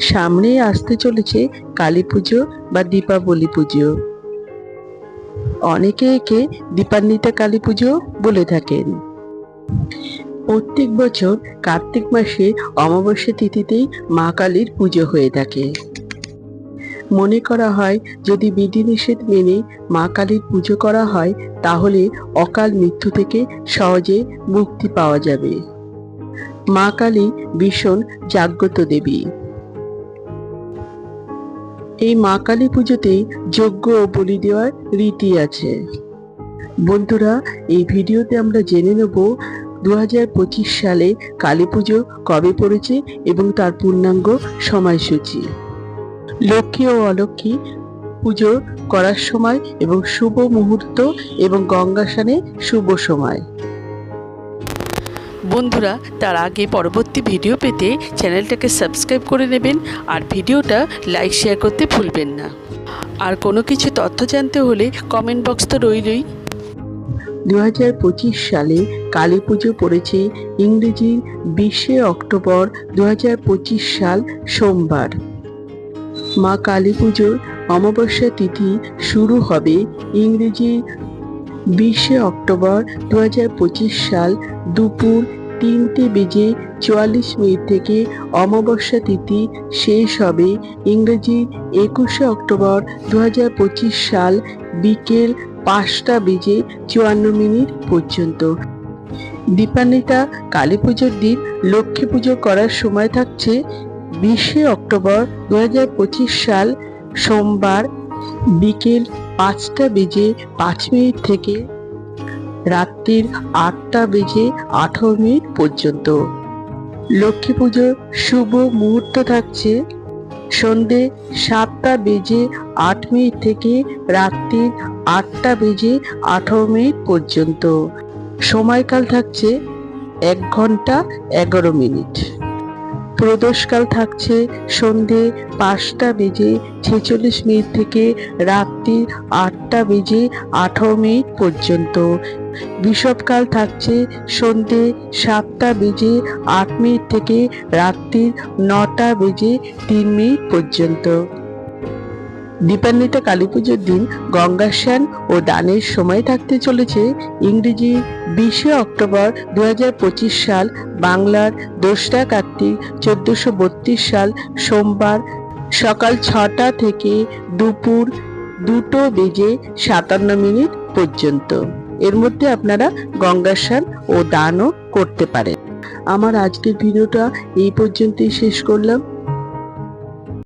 সামনেই আসতে চলেছে কালী পুজো বা দীপাবলি পুজো। অনেকে একে দীপান্বিতা কালী পুজো বলে থাকেন। প্রত্যেক বছর কার্তিক মাসে অমাবস্যা তিথিতেই মা কালীর পুজো হয়ে থাকে। মনে করা হয়, যদি বিধিনিষেধ মেনে মা কালীর পুজো করা হয়, তাহলে অকাল মৃত্যু থেকে সহজে মুক্তি পাওয়া যাবে। মা কালী ভীষণ জাগ্রত দেবী। এই মা কালী পুজোতে যজ্ঞ ও বলি দেওয়ার রীতি আছে। বন্ধুরা, এই ভিডিওতে আমরা জেনে নেব দু হাজার পঁচিশ সালে কালী পুজো কবে পড়েছে এবং তার পূর্ণাঙ্গ সময়সূচি। লক্ষ্মী ও অলক্ষ্মী পুজো করার সময় এবং শুভ মুহূর্ত এবং গঙ্গা স্নানে শুভ সময়। বন্ধুরা, তার আগে পরবর্তী ভিডিও পেতে চ্যানেলটাকে সাবস্ক্রাইব করে নেবেন আর ভিডিওটা লাইক, শেয়ার করতে ভুলবেন না। আর কোনো কিছু তথ্য জানতে হলে কমেন্ট বক্স তো রইলই। দু হাজার পঁচিশ সালে কালী পুজো পড়েছে ইংরেজি বিশে অক্টোবর দু হাজার পঁচিশ সাল সোমবার। মা কালী পুজোর অমাবস্যা তিথি শুরু হবে ইংরেজি বিশে অক্টোবর দু হাজার পঁচিশ সাল দুপুর তিনটে বেজে চুয়াল্লিশ মিনিট থেকে অমাবস্যা তিথি শেষ হবে। ইংরেজি একুশে অক্টোবর দু হাজার পঁচিশ সাল বিকেল পাঁচটা বেজে চুয়ান্ন মিনিট পর্যন্ত। দীপান্বিতা কালী পুজোর দিন লক্ষ্মী পুজো করার সময় থাকছে বিশে অক্টোবর দু হাজার পঁচিশ সাল সোমবার বিকেল পাঁচটা বেজে পাঁচ মিনিট থেকে রাত্রির আটটা বেজে আঠারো মিনিট পর্যন্ত। লক্ষ্মী পুজোর শুভ মুহূর্ত থাকছে। সন্ধে সাতটা বেজে আট মিনিট থেকে রাত্রির আটটা বেজে আঠারো মিনিট পর্যন্ত। সময়কাল থাকছে এক ঘণ্টা এগারো মিনিট। প্রদোষকাল থাকছে সন্ধে পাঁচটা বেজে ছেচল্লিশ মিনিট থেকে রাত্রি আটটা বেজে আঠারো মিনিট পর্যন্ত। বিষবকাল থাকছে সন্ধে সাতটা বেজে আট মিনিট থেকে রাত্রির নটা বেজে তিন মিনিট পর্যন্ত। দীপান্বিতা কালী পুজোর দিন গঙ্গা স্নান ও দানের সময় থাকতে চলেছে ইংরেজি বিশে অক্টোবর দু হাজার পঁচিশ সাল বাংলার দোসরা কার্তিক চোদ্দশো সাল সোমবার সকাল ছটা থেকে দুপুর দুটো বেজে সাতান্ন মিনিট পর্যন্ত। এর মধ্যে আপনারা গঙ্গা স্নান ও দানও করতে পারেন। আমার আজকের ভিডিওটা এই পর্যন্তই শেষ করলাম।